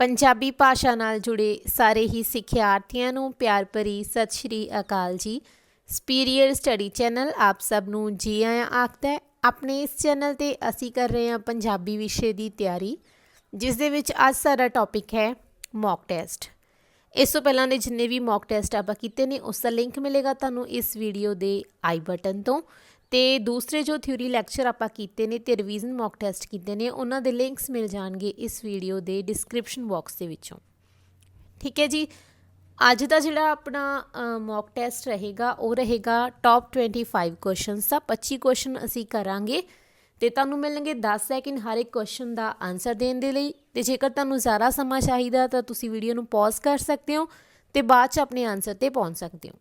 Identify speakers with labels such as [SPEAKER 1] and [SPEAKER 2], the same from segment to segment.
[SPEAKER 1] ਪੰਜਾਬੀ ਭਾਸ਼ਾ ਨਾਲ ਜੁੜੇ ਸਾਰੇ ਹੀ ਸਿੱਖਿਆਰਥੀਆਂ ਨੂੰ ਪਿਆਰ ਭਰੀ ਸਤਿ ਸ਼੍ਰੀ ਅਕਾਲ ਜੀ। ਸਪੀਰੀਅਰ ਸਟੱਡੀ ਚੈਨਲ ਆਪ ਸਭ ਨੂੰ ਜੀ ਆਇਆਂ ਆਖਦਾ ਹੈ। ਆਪਣੇ ਇਸ ਚੈਨਲ ਤੇ ਅਸੀਂ ਕਰ ਰਹੇ ਹਾਂ ਪੰਜਾਬੀ ਵਿਸ਼ੇ ਦੀ ਤਿਆਰੀ, ਜਿਸ ਦੇ ਵਿੱਚ ਅੱਜ ਸਾਡਾ ਟੌਪਿਕ ਹੈ ਮੌਕ ਟੈਸਟ ਇਸ ਤੋਂ ਪਹਿਲਾਂ ਦੇ ਜਿੰਨੇ ਵੀ ਮੌਕ ਟੈਸਟ ਆਪਾਂ ਕੀਤੇ ਨੇ, ਉਸ ਦਾ ਲਿੰਕ ਮਿਲੇਗਾ ਤੁਹਾਨੂੰ ਇਸ ਵੀਡੀਓ ਦੇ ਆਈ ਬਟਨ ਤੋਂ। ਤੇ ਦੂਸਰੇ ਜੋ ਥਿਊਰੀ ਲੈਕਚਰ ਆਪਾਂ ਕੀਤੇ ਨੇ ਤੇ ਰਿਵੀਜ਼ਨ ਮੌਕ ਟੈਸਟ ਕੀਤੇ ਨੇ, ਉਹਨਾਂ ਦੇ ਲਿੰਕਸ ਮਿਲ ਜਾਣਗੇ ਇਸ ਵੀਡੀਓ ਦੇ ਡਿਸਕ੍ਰਿਪਸ਼ਨ ਬਾਕਸ ਦੇ ਵਿੱਚੋਂ। ਠੀਕ ਹੈ ਜੀ? ਅੱਜ ਦਾ ਜਿਹੜਾ ਆਪਣਾ ਮੌਕ ਟੈਸਟ ਰਹੇਗਾ, ਉਹ ਰਹੇਗਾ ਟੌਪ 25 ਕੁਐਸਚਨਸ ਦਾ। 25 ਕੁਐਸਚਨ ਅਸੀਂ ਕਰਾਂਗੇ ਤੇ ਤੁਹਾਨੂੰ ਮਿਲਣਗੇ 10 ਸੈਕਿੰਡ ਹਰ ਇੱਕ ਕੁਐਸਚਨ ਦਾ ਆਨਸਰ ਦੇਣ ਦੇ ਲਈ। ਤੇ ਜੇਕਰ ਤੁਹਾਨੂੰ ਜ਼ਿਆਦਾ ਸਮਾਂ ਚਾਹੀਦਾ ਤਾਂ ਤੁਸੀਂ ਵੀਡੀਓ ਨੂੰ ਪੌਜ਼ ਕਰ ਸਕਦੇ ਹੋ ਤੇ ਬਾਅਦ ਚ ਆਪਣੇ ਆਨਸਰ ਤੇ ਪਹੁੰਚ ਸਕਦੇ ਹੋ।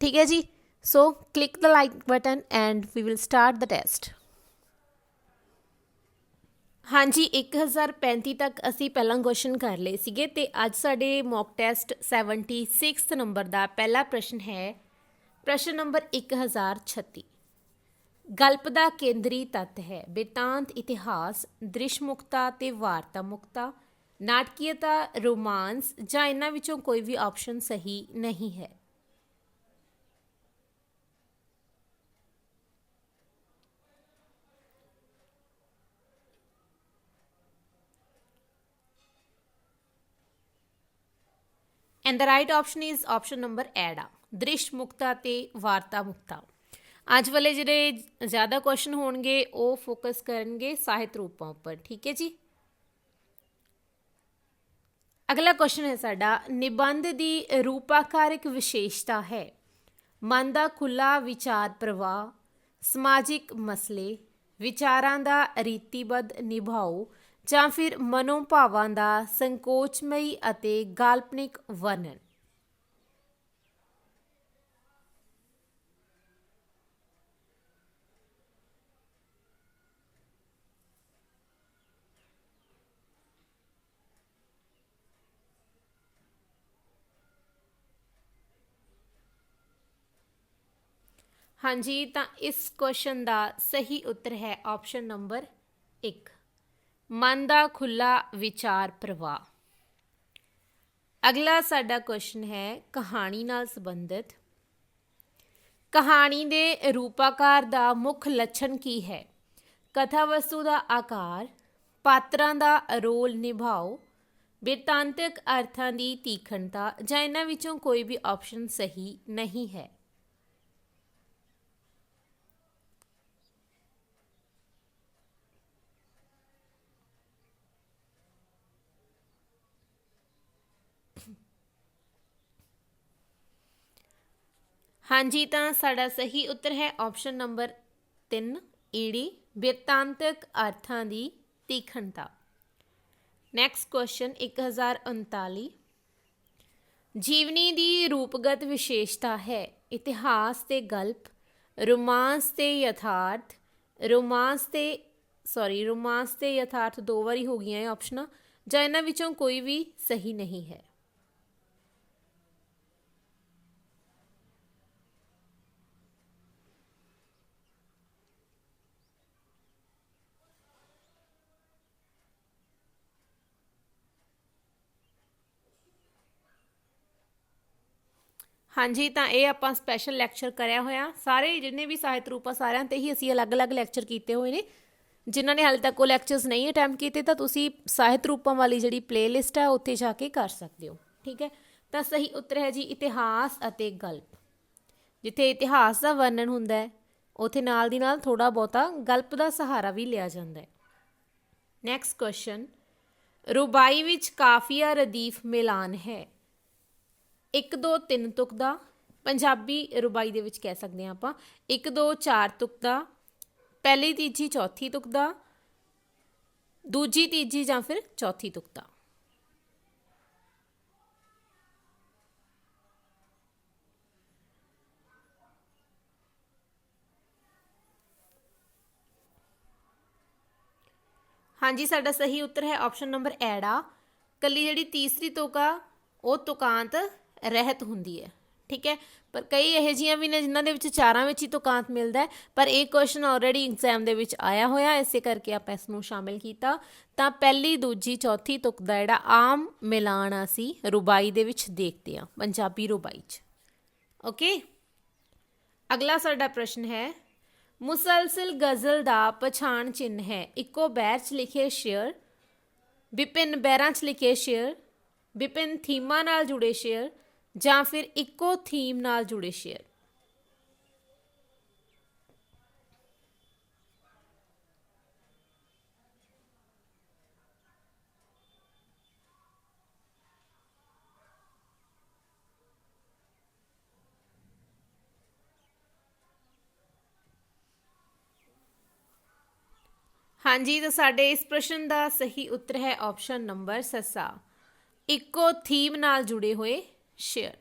[SPEAKER 1] ਠੀਕ ਹੈ ਜੀ? So click the like button and we will start the test. ਹਾਂਜੀ 1035 ਤੱਕ ਅਸੀਂ ਪਹਿਲਾਂ ਕੁਐਸਚਨ ਕਰ ਲਏ ਸੀਗੇ ਤੇ ਅੱਜ ਸਾਡੇ ਮੌਕ ਟੈਸਟ 76th ਨੰਬਰ ਦਾ ਪਹਿਲਾ ਪ੍ਰਸ਼ਨ ਹੈ, ਪ੍ਰਸ਼ਨ ਨੰਬਰ 1036 ਗਲਪ ਦਾ ਕੇਂਦਰੀ ਤੱਤ ਹੈ, ਬਿਰਤਾਂਤ, ਇਤਿਹਾਸ ਦ੍ਰਿਸ਼ਮੁਖਤਾ ਤੇ ਵਾਰਤਾ ਮੁਕਤਾ ਨਾਟਕੀయਤਾ ਰੋਮਾਂਸ ਜਾਂ ਇਹਨਾਂ ਵਿੱਚੋਂ ਕੋਈ ਵੀ ਆਪਸ਼ਨ ਸਹੀ ਨਹੀਂ ਹੈ। And the right option is option number ਐਡਾ ਦ੍ਰਿਸ਼ ਮੁਕਤਾ ਤੇ ਵਾਰਤਾ ਮੁਕਤਾ ਅੱਜ ਵਾਲੇ ਜਿਹੜੇ ਜ਼ਿਆਦਾ ਕੁਐਸਚਨ ਹੋਣਗੇ ਉਹ ਫੋਕਸ ਕਰਨਗੇ ਸਾਹਿਤ ਰੂਪਾਂ ਉੱਪਰ ਠੀਕ ਹੈ ਜੀ ਅਗਲਾ ਕੁਐਸਚਨ ਹੈ ਸਾਡਾ ਨਿਬੰਧ ਦੀ ਰੂਪਾਕਾਰਕ ਵਿਸ਼ੇਸ਼ਤਾ ਹੈ ਮਨ ਦਾ ਖੁੱਲਾ ਵਿਚਾਰ ਪ੍ਰਵਾਹ ਸਮਾਜਿਕ ਮਸਲੇ ਵਿਚਾਰਾਂ ਦਾ ਰੀਤੀਬੱਧ ਨਿਭਾਓ ਜਾਂ ਫਿਰ ਮਨੋਭਾਵਾਂ ਦਾ ਸੰਕੋਚਮਈ ਅਤੇ ਗਾਲਪਨਿਕ ਵਰਣਨ। ਹਾਂਜੀ, ਤਾਂ ਇਸ ਕੁਐਸਚਨ ਦਾ ਸਹੀ ਉੱਤਰ ਹੈ ਆਪਸ਼ਨ ਨੰਬਰ 1 ਮਨ ਦਾ ਖੁੱਲਾ ਵਿਚਾਰ ਪ੍ਰਵਾਹ। ਅਗਲਾ ਸਾਡਾ ਕੁਐਸਚਨ ਹੈ ਕਹਾਣੀ ਨਾਲ ਸੰਬੰਧਿਤ। ਕਹਾਣੀ ਦੇ ਰੂਪਾਕਾਰ ਦਾ ਮੁੱਖ ਲੱਛਣ ਕੀ ਹੈ? ਕਥਾ ਵਸਤੂ ਦਾ ਆਕਾਰ, ਪਾਤਰਾਂ ਦਾ ਰੋਲ ਨਿਭਾਓ, ਬਿਰਤਾਂਤਕ ਅਰਥਾਂ ਦੀ ਤੀਖਣਤਾ ਜਾਂ ਇਹਨਾਂ ਵਿੱਚੋਂ ਕੋਈ ਵੀ ਆਪਸ਼ਨ ਸਹੀ ਨਹੀਂ ਹੈ। ਹਾਂਜੀ, ਤਾਂ ਸਾਡਾ ਸਹੀ ਉੱਤਰ ਹੈ ਆਪਸ਼ਨ ਨੰਬਰ 3 ਈੜੀ ਬਿਰਤਾਂਤਕ ਅਰਥਾਂ ਦੀ ਤੀਖਣਤਾ। ਨੈਕਸਟ ਕੁਐਸਚਨ 1039 ਜੀਵਨੀ ਦੀ ਰੂਪਗਤ ਵਿਸ਼ੇਸ਼ਤਾ ਹੈ, ਇਤਿਹਾਸ ਤੇ ਗਲਪ, ਰੋਮਾਂਸ ਤੇ ਯਥਾਰਥ, ਰੋਮਾਂਸ ਤੇ ਸੌਰੀ ਰੋਮਾਂਸ ਤੇ ਯਥਾਰਥ ਦੋ ਵਾਰੀ ਹੋ ਗਈਆਂ ਇਹ ਆਪਸ਼ਨਾਂ ਜਾਂ ਇਹਨਾਂ ਵਿੱਚੋਂ ਕੋਈ ਵੀ ਸਹੀ ਨਹੀਂ ਹੈ। ਹਾਂਜੀ, ਤਾਂ ਇਹ ਆਪਾਂ ਸਪੈਸ਼ਲ ਲੈਕਚਰ ਕਰਿਆ ਹੋਇਆ। ਸਾਰੇ ਜਿੰਨੇ ਵੀ ਸਾਹਿਤ ਰੂਪ ਆ, ਸਾਰਿਆਂ ਤੇ ਹੀ ਅਸੀਂ ਅਲੱਗ-ਅਲੱਗ ਲੈਕਚਰ ਕੀਤੇ ਹੋਏ ਨੇ। ਜਿਨ੍ਹਾਂ ਨੇ ਹਾਲੇ ਤੱਕ ਉਹ ਲੈਕਚਰਸ ਨਹੀਂ ਅਟੈਂਪਟ ਕੀਤੇ, ਤਾਂ ਤੁਸੀਂ ਸਾਹਿਤ ਰੂਪਾਂ ਵਾਲੀ ਜਿਹੜੀ ਪਲੇਲਿਸਟ ਹੈ ਉੱਥੇ ਜਾ ਕੇ ਕਰ ਸਕਦੇ ਹੋ। ਠੀਕ ਹੈ? ਤਾਂ ਸਹੀ ਉੱਤਰ ਹੈ ਜੀ, ਇਤਿਹਾਸ ਅਤੇ ਗਲਪ। ਜਿੱਥੇ ਇਤਿਹਾਸ ਦਾ ਵਰਣਨ ਹੁੰਦਾ ਹੈ, ਉਥੇ ਨਾਲ ਦੀ ਨਾਲ ਥੋੜਾ ਬਹੁਤਾ ਗਲਪ ਦਾ ਸਹਾਰਾ ਵੀ ਲਿਆ ਜਾਂਦਾ ਹੈ। ਨੈਕਸਟ ਕੁਐਸਚਨ ਰੁਬਾਈ ਵਿੱਚ ਕਾਫੀਆ ਰਦੀਫ ਮਿਲਾਨ ਹੈ। 1 2 3 ਤੁਕ ਦਾ, ਪੰਜਾਬੀ ਰੁਬਾਈ ਦੇ ਵਿੱਚ ਕਹਿ ਸਕਦੇ ਹਾਂ ਆਪਾਂ। 1 2 4 ਤੁਕ ਦਾ, ਪਹਿਲੀ ਤੀਜੀ ਚੌਥੀ ਤੁਕ ਦਾ, ਦੂਜੀ ਤੀਜੀ ਜਾਂ ਫਿਰ ਚੌਥੀ ਤੁਕ ਦਾ। ਹਾਂਜੀ, ਸਾਡਾ ਸਹੀ ਉੱਤਰ ਹੈ ਆਪਸ਼ਨ ਨੰਬਰ ਐੜਾ। ਕੱਲੀ ਜਿਹੜੀ ਤੀਸਰੀ ਤੁਕ ਆ, ਉਹ ਤੁਕਾਂਤ ਰਹਿਤ ਹੁੰਦੀ ਹੈ, ਠੀਕ ਹੈ? ਪਰ ਕਈ ਇਹੋ ਜਿਹੀਆਂ ਵੀ ਨੇ ਜਿਨ੍ਹਾਂ ਦੇ ਵਿੱਚ ਚਾਰਾਂ ਵਿੱਚ ਹੀ ਤੁਕਾਂਤ ਮਿਲਦਾ ਹੈ। ਪਰ ਇਹ ਕੁਐਸਚਨ ਆਲਰੇਡੀ ਐਗਜ਼ਾਮ ਦੇ ਵਿੱਚ ਆਇਆ ਹੋਇਆ, ਇਸੇ ਕਰਕੇ ਆਪਾਂ ਇਸ ਨੂੰ ਸ਼ਾਮਿਲ ਕੀਤਾ। ਤਾਂ ਪਹਿਲੀ, ਦੂਜੀ, ਚੌਥੀ ਤੁਕ ਦਾ ਜਿਹੜਾ ਆਮ ਮਿਲਾਨ ਅਸੀਂ ਰੁਬਾਈ ਦੇ ਵਿੱਚ ਦੇਖਦੇ ਹਾਂ, ਪੰਜਾਬੀ ਰੁਬਾਈ 'ਚ। ਓਕੇ ਅਗਲਾ ਸਾਡਾ ਪ੍ਰਸ਼ਨ ਹੈ, ਮੁਸਲਸਲ ਗਜ਼ਲ ਦਾ ਪਛਾਣ ਚਿੰਨ ਹੈ। ਇੱਕੋ ਬੈਰ 'ਚ ਲਿਖੇ ਸ਼ੇਅਰ, ਵਿਭਿੰਨ ਬੈਰਾਂ 'ਚ ਲਿਖੇ ਸ਼ੇਅਰ, ਵਿਭਿੰਨ ਥੀਮਾਂ ਨਾਲ ਜੁੜੇ ਸ਼ੇਅਰ ਜਾਂ ਫਿਰ ਇੱਕੋ ਥੀਮ ਨਾਲ ਜੁੜੇ ਸ਼ੇਅਰ ਹਾਂਜੀ, ਤਾਂ ਸਾਡੇ ਇਸ ਪ੍ਰਸ਼ਨ ਦਾ ਸਹੀ ਉੱਤਰ ਹੈ ਆਪਸ਼ਨ ਨੰਬਰ ਸੱਸਾ। ਇੱਕੋ ਥੀਮ ਨਾਲ ਜੁੜੇ ਹੋਏ ਸ਼ੇਅਰ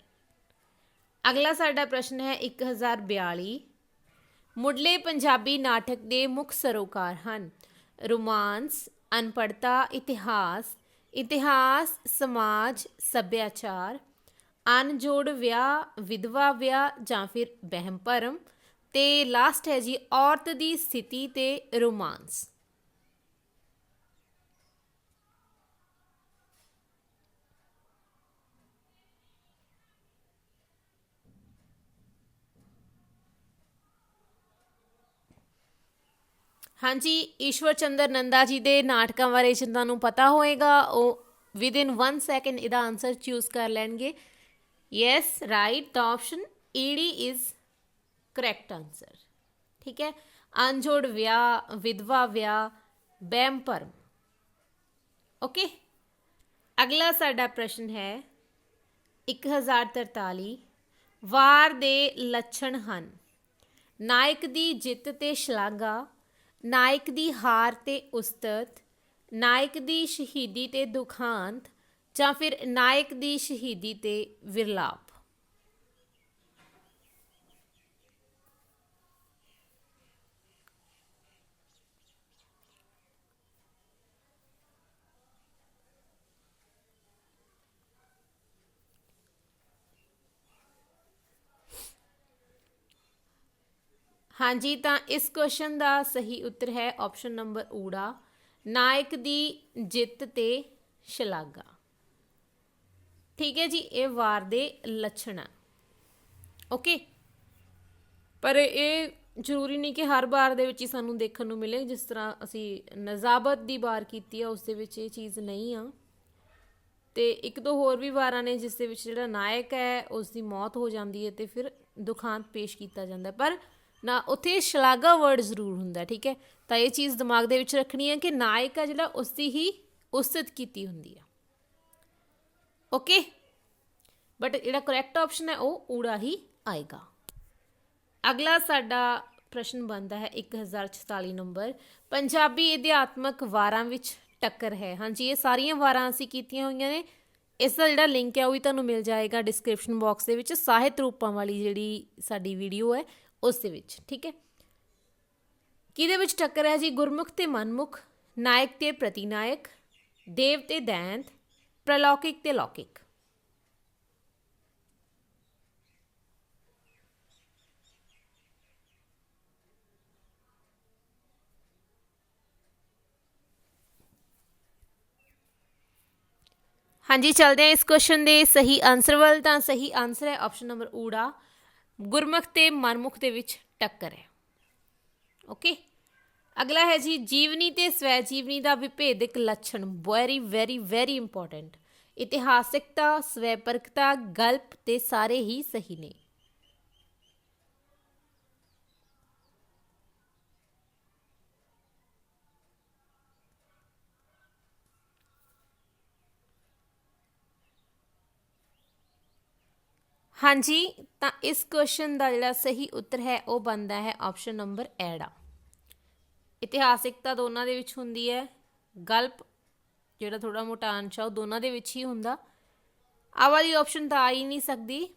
[SPEAKER 1] ਅਗਲਾ ਸਾਡਾ ਪ੍ਰਸ਼ਨ ਹੈ 1042 ਮੁੱਢਲੇ ਪੰਜਾਬੀ ਨਾਟਕ ਦੇ ਮੁੱਖ ਸਰੋਕਾਰ ਹਨ। ਰੋਮਾਂਸ ਅਨਪੜਤਾ ਇਤਿਹਾਸ ਇਤਿਹਾਸ, ਸਮਾਜ, ਸੱਭਿਆਚਾਰ ਅਨਜੋੜ ਵਿਆਹ, ਵਿਧਵਾ ਵਿਆਹ ਜਾਂ ਫਿਰ ਵਹਿਮ ਭਰਮ ਤੇ ਲਾਸਟ ਹੈ ਜੀ ਔਰਤ ਦੀ ਸਥਿਤੀ ਤੇ ਰੋਮਾਂਸ। ਹਾਂਜੀ, ਈਸ਼ਵਰ ਚੰਦਰ ਨੰਦਾ ਜੀ ਦੇ ਨਾਟਕਾਂ ਬਾਰੇ ਜਿਨ੍ਹਾਂ ਨੂੰ ਪਤਾ ਹੋਏਗਾ, ਉਹ ਵਿਦ ਇਨ 1 ਸੈਕਿੰਡ ਇਹਦਾ ਆਨਸਰ ਚੂਜ਼ ਕਰ ਲੈਣਗੇ। ਯੈਸ ਰਾਈਟ ਦਾ ਆਪਸ਼ਨ ਈਡੀ ਇਜ਼ ਕਰੈਕਟ ਆਨਸਰ ਠੀਕ ਹੈ? ਅਨਜੋੜ ਵਿਆਹ, ਵਿਧਵਾ ਵਿਆਹ ਬੈਮ ਭਰਮ। ਓਕੇ ਅਗਲਾ ਸਾਡਾ ਪ੍ਰਸ਼ਨ ਹੈ 1043 ਵਾਰ ਦੇ ਲੱਛਣ ਹਨ। ਨਾਇਕ ਦੀ ਜਿੱਤ ਤੇ ਸ਼ਲਾਘਾ ਨਾਇਕ ਦੀ ਹਾਰ ਤੇ ਉਸਤਤ, ਨਾਇਕ ਦੀ ਸ਼ਹੀਦੀ ਤੇ ਦੁਖਾਂਤ, ਜਾਂ ਫਿਰ ਨਾਇਕ ਦੀ ਸ਼ਹੀਦੀ ਤੇ ਵਿਰਲਾਪ। ਹਾਂਜੀ, ਤਾਂ ਇਸ ਕੁਐਸਚਨ ਦਾ ਸਹੀ ਉੱਤਰ ਹੈ ਆਪਸ਼ਨ ਨੰਬਰ ਊੜਾ। ਨਾਇਕ ਦੀ ਜਿੱਤ ਤੇ ਸ਼ਲਾਘਾ। ਠੀਕ ਹੈ ਜੀ, ਇਹ ਵਾਰ ਦੇ ਲੱਛਣ ਆ। ਓਕੇ ਪਰ ਇਹ ਜ਼ਰੂਰੀ ਨਹੀਂ ਕਿ ਹਰ ਵਾਰ ਦੇ ਵਿੱਚ ਹੀ ਸਾਨੂੰ ਦੇਖਣ ਨੂੰ ਮਿਲੇ। ਜਿਸ ਤਰ੍ਹਾਂ ਅਸੀਂ ਨਜ਼ਾਬਤ ਦੀ ਵਾਰ ਕੀਤੀ ਆ, ਉਸ ਦੇ ਵਿੱਚ ਇਹ ਚੀਜ਼ ਨਹੀਂ ਆ। ਤੇ ਇੱਕ ਦੋ ਹੋਰ ਵੀ ਵਾਰਾਂ ਨੇ ਜਿਸ ਦੇ ਵਿੱਚ ਜਿਹੜਾ ਨਾਇਕ ਹੈ, ਉਸ ਦੀ ਮੌਤ ਹੋ ਜਾਂਦੀ ਹੈ ਤੇ ਫਿਰ ਦੁਖਾਂਤ ਪੇਸ਼ ਕੀਤਾ ਜਾਂਦਾ ਪਰ ਨਾ ਉੱਥੇ ਸ਼ਲਾਘਾ ਵਰਡ ਜ਼ਰੂਰ ਹੁੰਦਾ, ਠੀਕ ਹੈ? ਤਾਂ ਇਹ ਚੀਜ਼ ਦਿਮਾਗ ਦੇ ਵਿੱਚ ਰੱਖਣੀ ਹੈ ਕਿ ਨਾਇਕ ਆ ਜਿਹੜਾ ਉਸ ਦੀ ਹੀ ਉਸਤਤ ਕੀਤੀ ਹੁੰਦੀ ਆ। ਓਕੇ ਬਟ ਜਿਹੜਾ ਕਰੈਕਟ ਆਪਸ਼ਨ ਹੈ, ਉਹ ਊੜਾ ਹੀ ਆਏਗਾ। ਅਗਲਾ ਸਾਡਾ ਪ੍ਰਸ਼ਨ ਬਣਦਾ ਹੈ 1046 ਨੰਬਰ। ਪੰਜਾਬੀ ਅਧਿਆਤਮਕ ਵਾਰਾਂ ਵਿੱਚ ਟੱਕਰ ਹੈ। ਹਾਂਜੀ, ਇਹ ਸਾਰੀਆਂ ਵਾਰਾਂ ਅਸੀਂ ਕੀਤੀਆਂ ਹੋਈਆਂ ਨੇ। ਇਸ ਦਾ ਜਿਹੜਾ ਲਿੰਕ ਹੈ, ਉਹ ਵੀ ਤੁਹਾਨੂੰ ਮਿਲ ਜਾਏਗਾ ਡਿਸਕ੍ਰਿਪਸ਼ਨ ਬਾਕਸ ਦੇ ਵਿੱਚ। ਸਾਹਿਤ ਰੂਪਾਂ ਵਾਲੀ ਜਿਹੜੀ ਸਾਡੀ ਵੀਡੀਓ ਹੈ ਉਸ ਦੇ ਵਿੱਚ, ਠੀਕ ਹੈ? ਕਿਹਦੇ ਵਿੱਚ ਟੱਕਰ ਹੈ ਜੀ? ਗੁਰਮੁਖ ਤੇ ਮਨਮੁਖ, ਨਾਇਕ ਤੇ ਪ੍ਰਤੀਨਾਇਕ, ਦੇਵ ਤੇ ਦੈਂਤ, ਪ੍ਰਲੌਕਿਕ ਤੇ ਲੌਕਿਕ। ਹਾਂਜੀ, ਚਲਦੇ ਹਾਂ ਇਸ ਕੁਐਸਚਨ ਦੇ ਸਹੀ ਆਨਸਰ ਵੱਲ। ਤਾਂ ਸਹੀ ਆਨਸਰ ਹੈ ਆਪਸ਼ਨ ਨੰਬਰ ਊੜਾ। ਗੁਰਮੁਖ ਤੇ ਮਨਮੁਖ ਦੇ ਵਿੱਚ ਟੱਕਰ ਹੈ। ਓਕੇ ਅਗਲਾ ਹੈ ਜੀ, ਜੀਵਨੀ ਤੇ ਸਵੈ ਜੀਵਨੀ ਦਾ ਵਿਭੇਦਕ ਲੱਛਣ। ਵੈਰੀ ਵੈਰੀ ਵੈਰੀ ਇੰਪੋਰਟੈਂਟ ਇਤਿਹਾਸਿਕਤਾ ਸਵੈਪਰਕਤਾ ਗਲਪ ਤੇ ਸਾਰੇ ਹੀ ਸਹੀ ਨੇ। ਹਾਂਜੀ, ਤਾਂ ਇਸ ਕੁਐਸਚਨ ਦਾ ਜਿਹੜਾ ਸਹੀ ਉੱਤਰ ਹੈ, ਉਹ ਬਣਦਾ ਹੈ ਆਪਸ਼ਨ ਨੰਬਰ ਐੜਾ ਇਤਿਹਾਸਿਕਤਾ ਦੋਨਾਂ ਦੇ ਵਿੱਚ ਹੁੰਦੀ ਹੈ, ਗਲਪ ਜਿਹੜਾ ਥੋੜਾ ਮੋਟਾ ਅੰਸ਼ ਆ, ਉਹ ਦੋਨਾਂ ਦੇ ਵਿੱਚ ਹੀ ਹੁੰਦਾ। ਆਹ ਵਾਲੀ ਆਪਸ਼ਨ ਤਾਂ ਆ ਹੀ ਨਹੀਂ ਸਕਦੀ,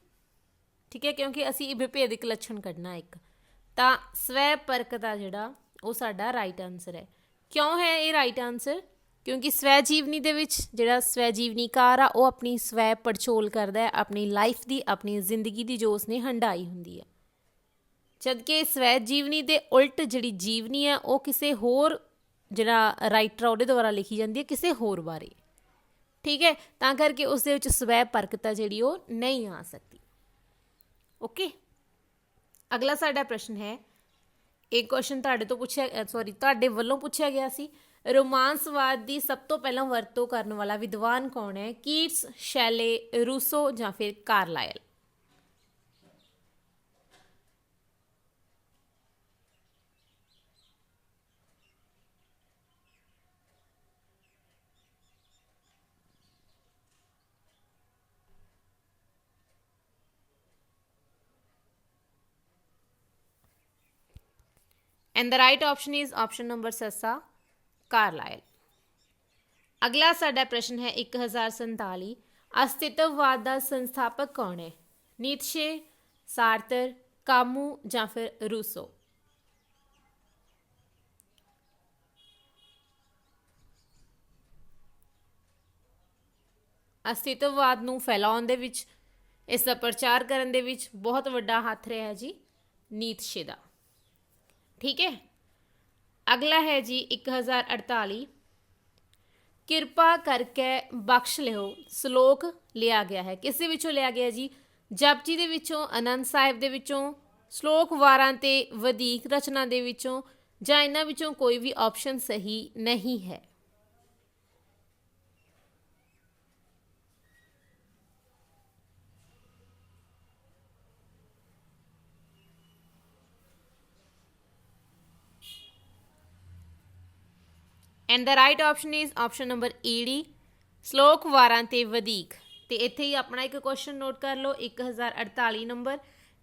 [SPEAKER 1] ਠੀਕ ਹੈ, ਕਿਉਂਕਿ ਅਸੀਂ ਇਹ ਵਿਭੇਦਕ ਲੱਛਣ ਕੱਢਣਾ ਇੱਕ। ਤਾਂ ਸਵੈ ਪਰਕ ਦਾ ਜਿਹੜਾ, ਉਹ ਸਾਡਾ ਰਾਈਟ ਆਨਸਰ ਹੈ। ਕਿਉਂ ਹੈ ਇਹ ਰਾਈਟ ਆਨਸਰ ਕਿਉਂਕਿ ਸਵੈ ਜੀਵਨੀ ਦੇ ਵਿੱਚ ਜਿਹੜਾ ਸਵੈ ਜੀਵਨੀਕਾਰ ਆ, ਉਹ ਆਪਣੀ ਸਵੈ ਪੜਚੋਲ ਕਰਦਾ ਹੈ, ਆਪਣੀ ਲਾਈਫ ਦੀ, ਆਪਣੀ ਜ਼ਿੰਦਗੀ ਦੀ ਜੋ ਉਸਨੇ ਹੰਡਾਈ ਹੁੰਦੀ ਹੈ। ਜਦਕਿ ਸਵੈ ਜੀਵਨੀ ਦੇ ਉਲਟ ਜਿਹੜੀ ਜੀਵਨੀ ਹੈ, ਉਹ ਕਿਸੇ ਹੋਰ ਜਿਹੜਾ ਰਾਈਟਰ ਉਹਦੇ ਦੁਆਰਾ ਲਿਖੀ ਜਾਂਦੀ ਹੈ, ਕਿਸੇ ਹੋਰ ਬਾਰੇ। ਠੀਕ ਹੈ? ਤਾਂ ਕਰਕੇ ਉਸ ਦੇ ਵਿੱਚ ਸਵੈ ਪਰਕਤਾ ਜਿਹੜੀ, ਉਹ ਨਹੀਂ ਆ ਸਕਦੀ। ਓਕੇ ਅਗਲਾ ਸਾਡਾ ਪ੍ਰਸ਼ਨ ਹੈ, ਇੱਕ ਕੁਐਸਚਨ ਤੁਹਾਡੇ ਤੋਂ ਪੁੱਛਿਆ ਸੌਰੀ ਤੁਹਾਡੇ ਵੱਲੋਂ ਪੁੱਛਿਆ ਗਿਆ ਸੀ ਰੋਮਾਂਸਵਾਦ ਦੀ ਸਭ ਤੋਂ ਪਹਿਲਾਂ ਵਰਤੋਂ ਕਰਨ ਵਾਲਾ ਵਿਦਵਾਨ ਕੌਣ ਹੈ? ਕੀਟਸ, ਸ਼ੈਲੇ, ਰੂਸੋ ਜਾਂ ਫਿਰ Carlyle? And the right option is option number ਸੱਸਾ ਕਾਰਲਾਇਲ ਅਗਲਾ ਸਾਡਾ ਪ੍ਰਸ਼ਨ ਹੈ 1047 ਅਸਤਿਤਵਵਾਦ ਦਾ ਸੰਸਥਾਪਕ ਕੌਣ ਹੈ? ਨੀਤਸ਼ੇ ਸਾਰਤਰ ਕਾਮੂ ਜਾਂ ਫਿਰ ਰੂਸੋ? ਅਸਤਿਤਵਵਾਦ ਨੂੰ ਫੈਲਾਉਣ ਦੇ ਵਿੱਚ, ਇਸ ਦਾ ਪ੍ਰਚਾਰ ਕਰਨ ਦੇ ਵਿੱਚ ਬਹੁਤ ਵੱਡਾ ਹੱਥ ਰਿਹਾ ਜੀ ਨੀਤਸ਼ੇ ਦਾ। ਠੀਕ ਹੈ? ਅਗਲਾ ਹੈ ਜੀ 1048 ਕਿਰਪਾ ਕਰਕੇ ਬਖਸ਼ ਲਿਓ। ਸ਼ਲੋਕ ਲਿਆ ਗਿਆ ਹੈ। ਕਿਸੇ ਵਿੱਚੋਂ ਲਿਆ ਗਿਆ ਜੀ? ਜਪਜੀ ਦੇ ਵਿੱਚੋਂ ਆਨੰਦ ਸਾਹਿਬ ਦੇ ਵਿੱਚੋਂ, ਸ਼ਲੋਕ ਵਾਰਾਂ ਤੇ ਵਧੀਕ ਰਚਨਾ ਦੇ ਵਿੱਚੋਂ ਜਾਂ ਇਹਨਾਂ ਵਿੱਚੋਂ ਕੋਈ ਵੀ ਆਪਸ਼ਨ ਸਹੀ ਨਹੀਂ ਹੈ। And the right option is option number ED ਸ਼ਲੋਕ ਵਾਰਾਂ ਤੇ ਵਧੀਕ। ਤੇ ਇੱਥੇ ਹੀ ਆਪਣਾ ਇੱਕ ਕੁਐਸਚਨ ਨੋਟ ਕਰ ਲਓ 1048 ਨੰਬਰ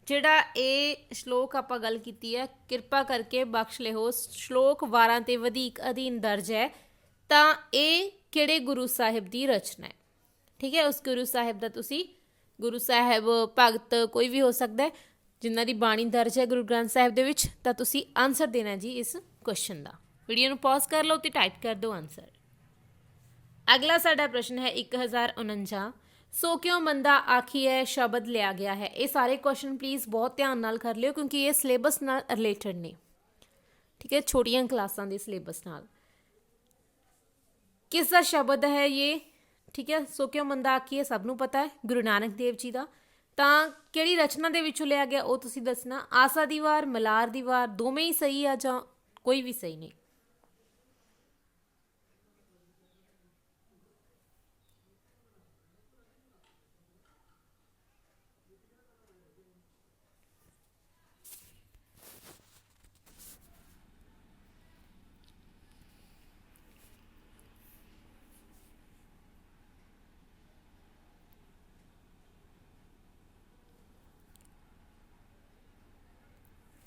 [SPEAKER 1] ਜਿਹੜਾ ਇਹ ਸ਼ਲੋਕ ਆਪਾਂ ਗੱਲ ਕੀਤੀ ਹੈ, ਕਿਰਪਾ ਕਰਕੇ ਬਖਸ਼ ਲਿਓ, ਸ਼ਲੋਕ ਵਾਰਾਂ ਤੇ ਵਧੀਕ ਅਧੀਨ ਦਰਜ ਹੈ। ਤਾਂ ਇਹ ਕਿਹੜੇ ਗੁਰੂ ਸਾਹਿਬ ਦੀ ਰਚਨਾ ਹੈ? ਠੀਕ ਹੈ, ਉਸ ਗੁਰੂ ਸਾਹਿਬ ਦਾ ਤੁਸੀਂ, ਗੁਰੂ ਸਾਹਿਬ, ਭਗਤ, ਕੋਈ ਵੀ ਹੋ ਸਕਦਾ ਹੈ, ਜਿਨ੍ਹਾਂ ਦੀ ਬਾਣੀ ਦਰਜ ਹੈ ਗੁਰੂ ਗ੍ਰੰਥ ਸਾਹਿਬ ਦੇ ਵਿੱਚ, ਤਾਂ ਤੁਸੀਂ ਆਨਸਰ ਦੇਣਾ ਜੀ ਇਸ ਕੁਐਸਚਨ ਦਾ। ਵੀਡੀਓ ਨੂੰ ਪੌਜ਼ ਕਰ ਲਓ ਤੇ ਟਾਈਪ ਕਰ ਦਿਓ ਆਨਸਰ ਅਗਲਾ ਸਾਡਾ ਪ੍ਰਸ਼ਨ ਹੈ 1049 ਸੋ ਕਿਉਂ ਮੰਦਾ ਆਖੀਏ ਸ਼ਬਦ ਲਿਆ ਗਿਆ ਹੈ? ਇਹ ਸਾਰੇ ਕੁਐਸਚਨ ਪਲੀਜ਼ ਬਹੁਤ ਧਿਆਨ ਨਾਲ ਕਰ ਲਿਓ ਕਿਉਂਕਿ ਇਹ ਸਿਲੇਬਸ ਨਾਲ ਰਿਲੇਟਡ ਨੇ। ਠੀਕ ਹੈ, ਛੋਟੀਆਂ ਕਲਾਸਾਂ ਦੇ ਸਿਲੇਬਸ ਨਾਲ। ਕਿਸ ਦਾ ਸ਼ਬਦ ਹੈ ਇਹ? ਠੀਕ ਹੈ, ਸੋ ਕਿਉਂ ਮੰਦਾ ਆਖੀਏ ਸਭ ਨੂੰ ਪਤਾ ਹੈ, ਗੁਰੂ ਨਾਨਕ ਦੇਵ ਜੀ ਦਾ। ਤਾਂ ਕਿਹੜੀ ਰਚਨਾ ਦੇ ਵਿੱਚੋਂ ਲਿਆ ਗਿਆ ਉਹ ਤੁਸੀਂ ਦੱਸਣਾ। ਆਸਾ ਦੀ ਵਾਰ, ਮਲਾਰ ਦੀ ਵਾਰ, ਦੋਵੇਂ ਹੀ ਸਹੀ ਆ ਜਾਂ ਕੋਈ ਵੀ ਸਹੀ ਨਹੀਂ?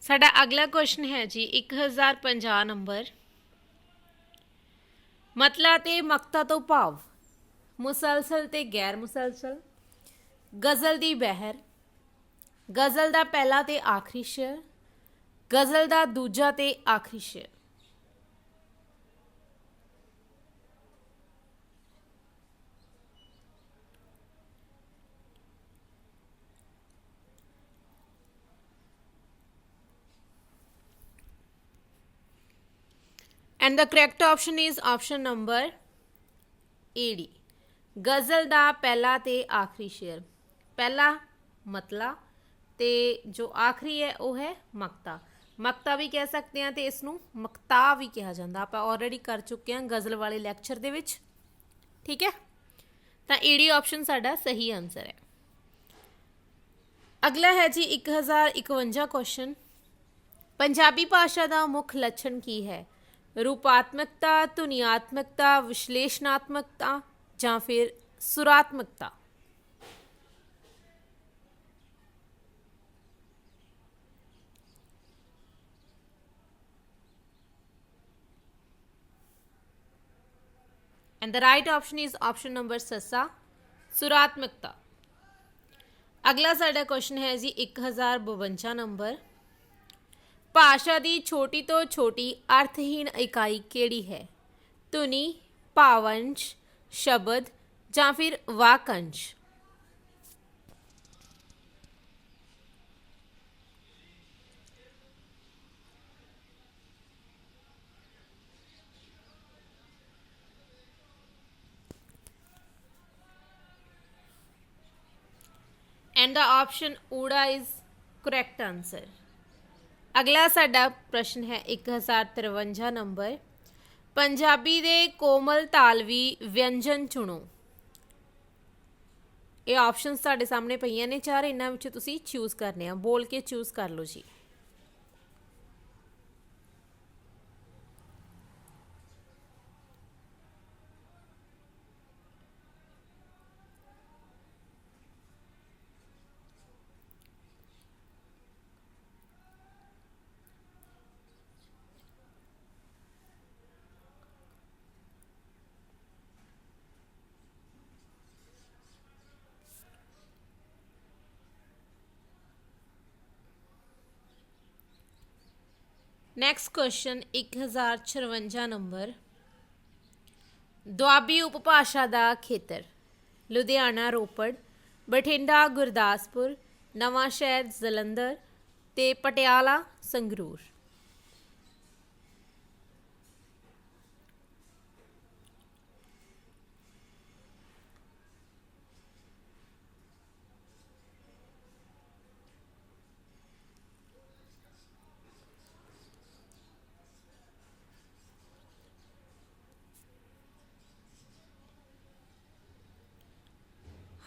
[SPEAKER 1] ਸਾਡਾ ਅਗਲਾ ਕੁਐਸਚਨ ਹੈ ਜੀ 1050 ਨੰਬਰ। ਮਤਲਾ ਤੇ ਮਕਤਾ ਤੋਂ ਭਾਵ, ਮੁਸਲਸਲ ਤੇ ਗੈਰ ਮੁਸਲਸਲ ਗਜ਼ਲ ਦੀ ਬਹਿਰ, ਗਜ਼ਲ ਦਾ ਪਹਿਲਾ ਤੇ ਆਖਰੀ ਸ਼ੇਰ, ਗਜ਼ਲ ਦਾ ਦੂਜਾ ਤੇ ਆਖਰੀ ਸ਼ੇਰ। And the correct option is option number AD. ਗਜ਼ਲ ਦਾ ਪਹਿਲਾ ਤੇ ਆਖਰੀ ਸ਼ੇਰ। ਪਹਿਲਾ ਮਤਲਾ ਤੇ ਜੋ ਆਖਰੀ ਹੈ, ਉਹ ਹੈ ਮਕਤਾ। ਮਕਤਾ ਵੀ ਕਹਿ ਸਕਦੇ ਹਾਂ ਤੇ ਇਸ ਨੂੰ ਮਕਤਾ ਵੀ ਕਿਹਾ ਜਾਂਦਾ। ਆਪਾਂ ਆਲਰੇਡੀ ਕਰ ਚੁੱਕੇ ਹਾਂ ਗਜ਼ਲ ਵਾਲੇ ਲੈਕਚਰ ਦੇ ਵਿੱਚ। ਠੀਕ ਹੈ? ਤਾਂ ਏਡੀ ਆਪਸ਼ਨ ਸਾਡਾ ਸਹੀ ਆਨਸਰ ਹੈ। ਅਗਲਾ ਹੈ ਜੀ 1051 ਕੁਐਸਚਨ ਪੰਜਾਬੀ ਭਾਸ਼ਾ ਦਾ ਮੁੱਖ ਲੱਛਣ ਕੀ ਹੈ? ਰੂਪਾਤਮਕਤਾ ਧੁਨੀਆਤਮਕਤਾ ਵਿਸ਼ਲੇਸ਼ਣਾਤਮਕਤਾ ਜਾਂ ਫਿਰ ਸੁਰਾਤਮਕਤਾ and the right option is option number ਸੱਸਾ ਸੁਰਾਤਮਕਤਾ ਅਗਲਾ ਸਾਡਾ ਕੁਐਸਚਨ ਹੈ ਜੀ 1052 ਨੰਬਰ ਭਾਸ਼ਾ ਦੀ ਛੋਟੀ ਤੋਂ ਛੋਟੀ ਅਰਥਹੀਨ ਇਕਾਈ ਕਿਹੜੀ ਹੈ ਧੁਨੀ ਭਾਵੰਸ਼ ਸ਼ਬਦ ਜਾਂ ਫਿਰ ਵਾਕੰਸ਼ and the option ਊੜਾ is correct answer. ਅਗਲਾ ਸਾਡਾ ਪ੍ਰਸ਼ਨ ਹੈ 1053 ਨੰਬਰ। ਪੰਜਾਬੀ ਦੇ ਕੋਮਲ ਤਾਲਵੀ ਵਿਅੰਜਨ ਚੁਣੋ। ਇਹ ਆਪਸ਼ਨਸ ਤੁਹਾਡੇ ਸਾਹਮਣੇ ਪਈਆਂ ਨੇ, ਚਾਰ ਇਹਨਾਂ ਵਿੱਚੋਂ ਤੁਸੀਂ ਚੂਜ਼ ਕਰਨੇ ਆ। ਬੋਲ ਕੇ ਚੂਜ਼ ਕਰ ਲਓ ਜੀ। Next question 1056 number. ਦੁਆਬੀ ਉਪਭਾਸ਼ਾ ਦਾ ਖੇਤਰ, ਲੁਧਿਆਣਾ, ਰੋਪੜ, ਬਠਿੰਡਾ, ਗੁਰਦਾਸਪੁਰ ਨਵਾਂ ਸ਼ਹਿਰ ਜਲੰਧਰ ਤੇ ਪਟਿਆਲਾ, ਸੰਗਰੂਰ।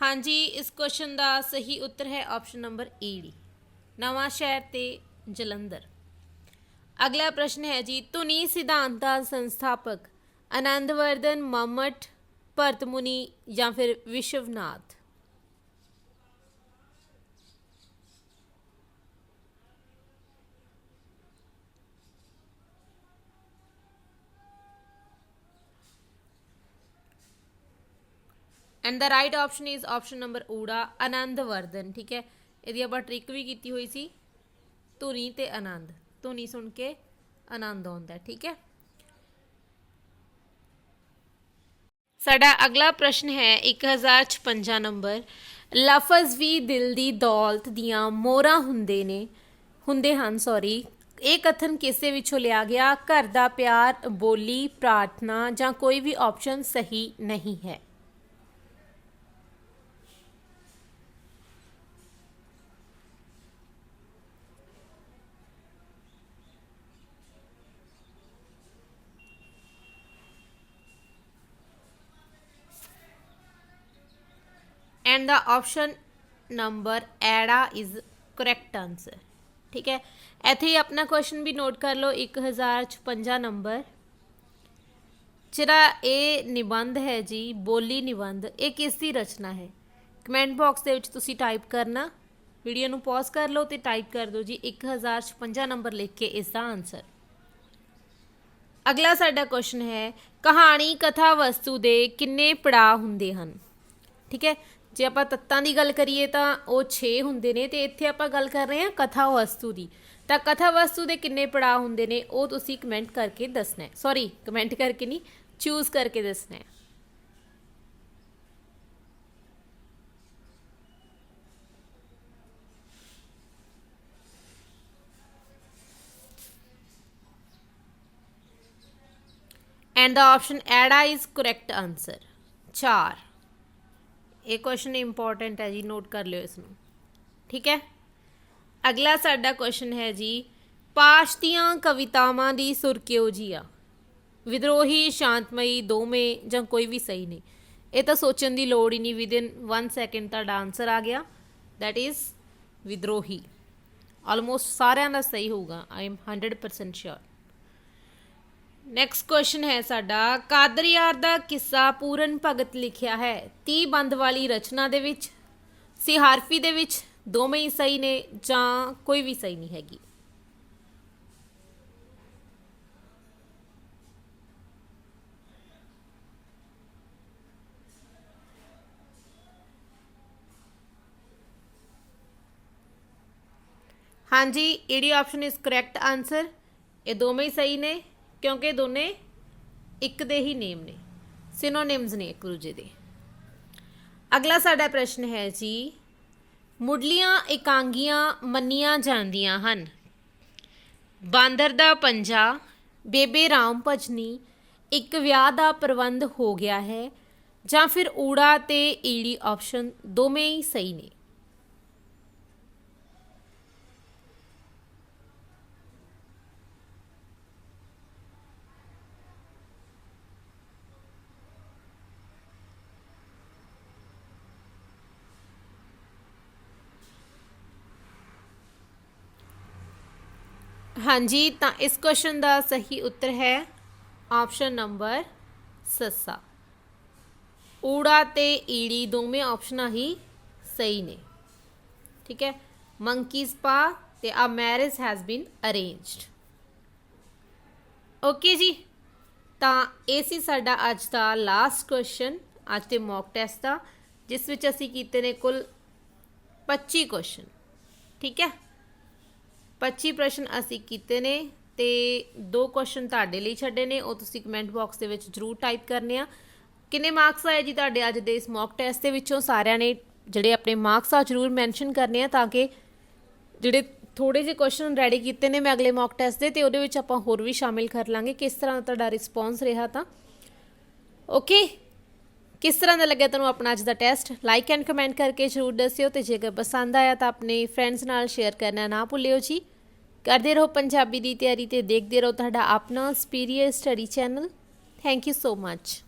[SPEAKER 1] ਹਾਂਜੀ, ਇਸ ਕੁਐਸਚਨ ਦਾ ਸਹੀ ਉੱਤਰ ਹੈ ਆਪਸ਼ਨ ਨੰਬਰ ਈ ਨਵਾਂ ਸ਼ਹਿਰ ਤੇ ਜਲੰਧਰ। ਅਗਲਾ ਪ੍ਰਸ਼ਨ ਹੈ ਜੀ, ਧੁਨੀ ਸਿਧਾਂਤ ਦਾ ਸੰਸਥਾਪਕ ਆਨੰਦਵਰਧਨ ਮਮਟ, ਭਰਤਮੁਨੀ ਜਾਂ ਫਿਰ Vishwanath? And the right option is option number ਊੜਾ ਆਨੰਦ ਵਰਧਨ ਠੀਕ ਹੈ ਇਹਦੀ ਆਪਾਂ ਟ੍ਰਿਕ ਵੀ ਕੀਤੀ ਹੋਈ ਸੀ ਧੁਨੀ ਤੇ ਆਨੰਦ ਧੁਨੀ ਸੁਣ ਕੇ ਆਨੰਦ ਆਉਂਦਾ ਠੀਕ ਹੈ ਸਾਡਾ ਅਗਲਾ ਪ੍ਰਸ਼ਨ ਹੈ 1056 ਨੰਬਰ ਲਫ਼ਜ਼ ਵੀ ਦਿਲ ਦੀ ਦੌਲਤ ਦੀਆਂ ਮੋਹਰਾਂ ਹੁੰਦੇ ਨੇ ਹੁੰਦੇ ਹਨ ਸੌਰੀ ਇਹ ਕਥਨ ਕਿਸੇ ਵਿੱਚੋਂ ਲਿਆ ਗਿਆ? ਘਰ ਦਾ ਪਿਆਰ, ਬੋਲੀ, ਪ੍ਰਾਰਥਨਾ ਜਾਂ ਕੋਈ ਵੀ ਆਪਸ਼ਨ ਸਹੀ ਨਹੀਂ ਹੈ। ਐਂਡ ਦਾ ਆਪਸ਼ਨ ਨੰਬਰ ਐੜਾ ਇਜ਼ ਕਰੈਕਟ ਆਨਸਰ ਠੀਕ ਹੈ? ਇੱਥੇ ਹੀ ਆਪਣਾ ਕੁਐਸਚਨ ਵੀ ਨੋਟ ਕਰ ਲਓ 1056 ਨੰਬਰ ਜਿਹੜਾ ਇਹ ਨਿਬੰਧ ਹੈ ਜੀ, ਬੋਲੀ ਨਿਬੰਧ, ਇਹ ਕਿਸ ਦੀ ਰਚਨਾ ਹੈ? ਕਮੈਂਟ ਬਾਕਸ ਦੇ ਵਿੱਚ ਤੁਸੀਂ ਟਾਈਪ ਕਰਨਾ। ਵੀਡੀਓ ਨੂੰ ਪੌਜ਼ ਕਰ ਲਓ ਤੇ ਟਾਈਪ ਕਰ ਦਿਓ ਜੀ 1056 ਨੰਬਰ ਲਿਖ ਕੇ ਇਸ ਦਾ ਆਨਸਰ ਅਗਲਾ ਸਾਡਾ ਕੁਐਸਚਨ ਹੈ, ਕਹਾਣੀ ਕਥਾ ਵਸਤੂ ਦੇ ਕਿੰਨੇ ਪੜਾਅ ਹੁੰਦੇ ਹਨ? ਠੀਕ ਹੈ? ਜੇ ਆਪਾਂ ਤੱਤਾਂ ਦੀ ਗੱਲ ਕਰੀਏ ਤਾਂ ਉਹ 6 ਹੁੰਦੇ ਨੇ ਤੇ ਇੱਥੇ ਆਪਾਂ ਗੱਲ ਕਰ ਰਹੇ ਹਾਂ ਕਥਾ ਵਸਤੂ ਦੀ। ਤਾਂ ਕਥਾ ਵਸਤੂ ਦੇ ਕਿੰਨੇ ਪੜਾਅ ਹੁੰਦੇ ਨੇ ਉਹ ਤੁਸੀਂ ਕਮੈਂਟ ਕਰਕੇ ਦੱਸਣਾ ਹੈ। ਸੌਰੀ ਕਮੈਂਟ ਕਰਕੇ ਨਹੀਂ ਚੂਜ਼ ਕਰਕੇ ਦੱਸਣਾ ਹੈ। ਐਂਡ ਦਾ ਆਪਸ਼ਨ ਐਡਾ ਇਜ਼ ਕਰੈਕਟ ਆਨਸਰ 4 ਇਹ ਕੁਐਸਚਨ ਇੰਪੋਰਟੈਂਟ ਹੈ ਜੀ ਨੋਟ ਕਰ ਲਿਓ ਇਸ ਨੂੰ ਠੀਕ ਹੈ? ਅਗਲਾ ਸਾਡਾ ਕੁਐਸਚਨ ਹੈ ਜੀ, ਪਾਸ਼ ਦੀਆਂ ਕਵਿਤਾਵਾਂ ਦੀ ਸੁਰ ਕਿਉਂ ਜੀ ਆ ਵਿਦਰੋਹੀ, ਸ਼ਾਂਤਮਈ, ਦੋਵੇਂ ਜਾਂ ਕੋਈ ਵੀ ਸਹੀ ਨਹੀਂ। ਇਹ ਤਾਂ ਸੋਚਣ ਦੀ ਲੋੜ ਹੀ ਨਹੀਂ ਵਿਦਿਨ 1 ਸੈਕਿੰਡ ਤੁਹਾਡਾ ਆਨਸਰ ਆ ਗਿਆ। That is ਵਿਦਰੋਹੀ। ਆਲਮੋਸਟ ਸਾਰਿਆਂ ਦਾ ਸਹੀ ਹੋਊਗਾ I am 100% sure next question ਹੈ ਸਾਡਾ। ਕਾਦਰੀਆਰ ਦਾ ਕਿੱਸਾ ਪੂਰਨ ਭਗਤ ਲਿਖਿਆ ਹੈ। 30 ਬੰਦ ਵਾਲੀ ਰਚਨਾ ਦੇ ਵਿੱਚ ਸਿਹਾਰਫੀ ਦੇ ਵਿੱਚ ਦੋਵੇਂ ਹੀ ਸਹੀ ਨੇ ਜਾਂ ਕੋਈ ਵੀ ਸਹੀ ਨਹੀਂ ਹੈਗੀ। ਹਾਂਜੀ ਈਡੀ ਆਪਸ਼ਨ ਇਜ਼ ਕਰੈਕਟ ਆਨਸਰ ਇਹ ਦੋਵੇਂ ਹੀ ਸਹੀ ਨੇ। ਕਿਉਂਕਿ ਦੋਨੇ ਇੱਕ ਦੇ ਹੀ ਨੇਮ ਨੇ ਸਿਨੋਨਿਮਸ ਨੇ ਇੱਕ ਦੂਜੇ ਦੇ। ਅਗਲਾ ਸਾਡਾ ਪ੍ਰਸ਼ਨ ਹੈ ਜੀ, ਮੁੱਢਲੀਆਂ ਇਕਾਂਗੀਆਂ ਮੰਨੀਆਂ ਜਾਂਦੀਆਂ ਹਨ। ਬਾਂਦਰ ਦਾ ਪੰਜਾ, ਬੇਬੇ ਰਾਮ ਭਜਨੀ, ਇੱਕ ਵਿਆਹ ਦਾ ਪ੍ਰਬੰਧ ਹੋ ਗਿਆ ਹੈ ਜਾਂ ਫਿਰ ਊੜਾ ਤੇ ਈੜੀ ਆਪਸ਼ਨ ਦੋਵੇਂ ਹੀ ਸਹੀ ਨੇ। ਹਾਂਜੀ, ਤਾਂ ਇਸ ਕੁਐਸਚਨ ਦਾ ਸਹੀ ਉੱਤਰ ਹੈ ਆਪਸ਼ਨ ਨੰਬਰ ਸੱਸਾ। ਊੜਾ ਤੇ ਈੜੀ ਦੋਵੇਂ ਆਪਸ਼ਨਾਂ ਹੀ ਸਹੀ ਨੇ। ਠੀਕ ਹੈ? ਮੰਕੀਜ਼ ਪਾ ਤੇ ਆ marriage has been arranged okay ਜੀ, ਤਾਂ ਇਹ ਸੀ ਸਾਡਾ ਅੱਜ ਦਾ ਲਾਸਟ ਕੁਐਸਚਨ ਅੱਜ ਦੇ ਮੌਕ ਟੈਸਟ ਦਾ, ਜਿਸ ਵਿੱਚ ਅਸੀਂ ਕੀਤੇ ਨੇ ਕੁੱਲ 25 ਕੁਐਸਚਨ ਠੀਕ ਹੈ? 25 ਪ੍ਰਸ਼ਨ ਅਸੀਂ ਕੀਤੇ ਨੇ ਤੇ ਦੋ ਕੁਐਸਚਨ ਤੁਹਾਡੇ ਲਈ ਛੱਡੇ ਨੇ, ਉਹ ਤੁਸੀਂ ਕਮੈਂਟ ਬਾਕਸ ਦੇ ਵਿੱਚ ਜਰੂਰ ਟਾਈਪ ਕਰਨੇ ਆ। ਕਿੰਨੇ ਮਾਰਕਸ ਆਏ ਜੀ ਤੁਹਾਡੇ ਅੱਜ ਦੇ ਇਸ ਮੌਕ ਟੈਸਟ ਦੇ ਵਿੱਚੋਂ? ਸਾਰਿਆਂ ਨੇ ਜਿਹੜੇ ਆਪਣੇ ਮਾਰਕਸ ਆ ਜਰੂਰ ਮੈਂਸ਼ਨ ਕਰਨੇ ਆ ਤਾਂ ਕਿ ਜਿਹੜੇ ਥੋੜੇ ਜਿਹੇ ਕੁਐਸਚਨ ਰੈਡੀ ਕੀਤੇ ਨੇ ਮੈਂ ਅਗਲੇ ਮੌਕ ਟੈਸਟ ਦੇ ਤੇ ਉਹਦੇ ਵਿੱਚ ਆਪਾਂ ਹੋਰ ਵੀ ਸ਼ਾਮਿਲ ਕਰ ਲਾਂਗੇ। ਕਿਸ ਤਰ੍ਹਾਂ ਤੁਹਾਡਾ ਰਿਸਪੌਂਸ ਰਿਹਾ ਤਾਂ? ਓਕੇ ਕਿਸ ਤਰ੍ਹਾਂ ਦਾ ਲੱਗਿਆ ਤੁਹਾਨੂੰ ਆਪਣਾ ਅੱਜ ਦਾ ਟੈਸਟ ਲਾਈਕ ਐਂਡ ਕਮੈਂਟ ਕਰਕੇ ਜ਼ਰੂਰ ਦੱਸਿਓ ਤੇ ਜੇਕਰ ਪਸੰਦ ਆਇਆ ਤਾਂ ਆਪਣੇ ਫਰੈਂਡਸ ਨਾਲ ਸ਼ੇਅਰ ਕਰਨਾ ਨਾ ਭੁੱਲਿਓ ਜੀ। ਕਰਦੇ ਰਹੋ ਪੰਜਾਬੀ ਦੀ ਤਿਆਰੀ ਤੇ ਦੇਖਦੇ ਰਹੋ ਤੁਹਾਡਾ ਆਪਣਾ superior study channel thank you so much